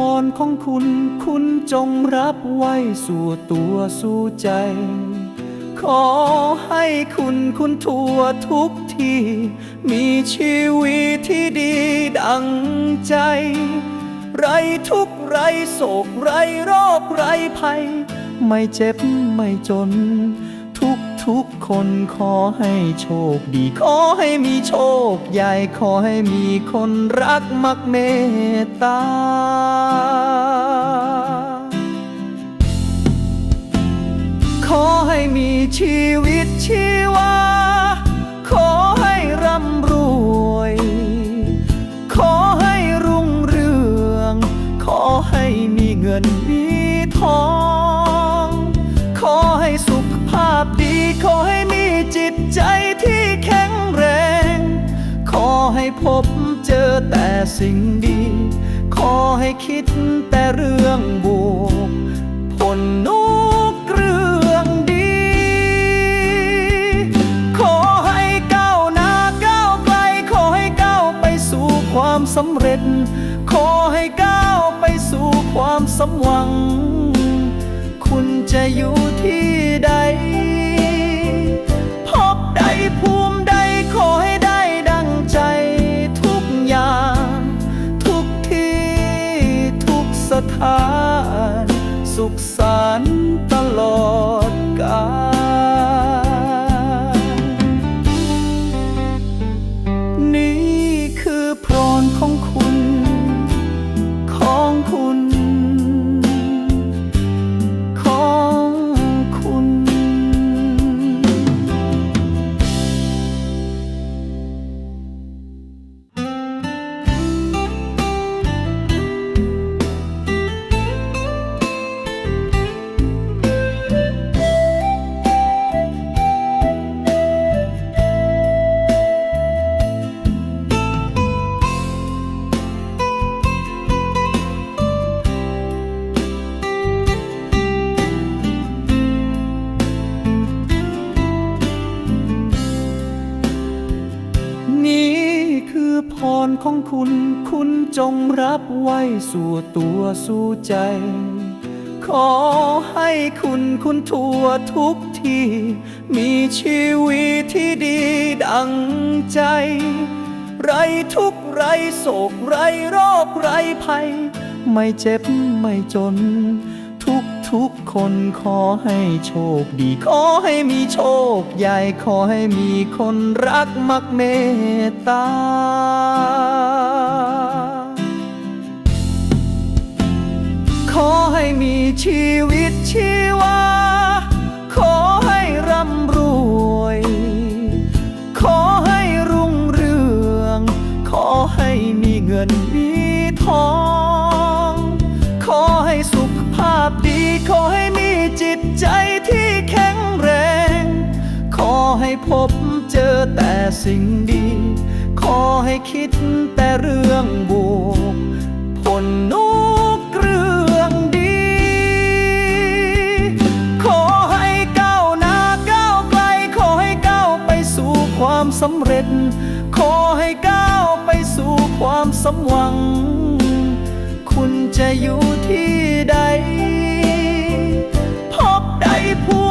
นี่คือพรของคุณ คุณจงรับไว้สู่ตัวสู่ใจ ขอให้คุณคุณทั่วทุกที่ มีชีวิตที่ดีดังใจ ไรทุกไรโศกไรโรคไรภัย ไม่เจ็บไม่จน ทุกคนขอให้โชคดี ขอให้มีโชคใหญ่ ขอให้มีคนรักมักเมตตา ขอให้มีชีวิตชีวา แต่สิ่งดี ขอให้คิดแต่เรื่องบวกผลนุกเรื่องดี ขอให้ก้าวหน้าก้าวไกล ขอให้ก้าวไปสู่ความสำเร็จ ขอให้ก้าวไปสู่ความสมหวัง คุณจะอยู่ที่ใดาน สุขสันต์ตลอดกาล ของคุณ คุณจงรับไว้สู่ตัวสู่ใจ ขอให้คุณคุณทั่วทุกที่มีชีวิตที่ดีดังใจ ไรทุกไรโศกไรโรคไรภัย ไม่เจ็บไม่จน ทุกทุกคนขอให้โชคดี ขอให้มีโชคใหญ่ ขอให้มีคนรักมักเมตตา สิ่งดี ขอให้คิดแต่เรื่องบวกผลนุกเรื่องดี ขอให้ก้าวหน้าก้าวไกล ขอให้ก้าวไปสู่ความสำเร็จ ขอให้ก้าวไปสู่ความสมหวัง คุณจะอยู่ที่ใด พบใดภู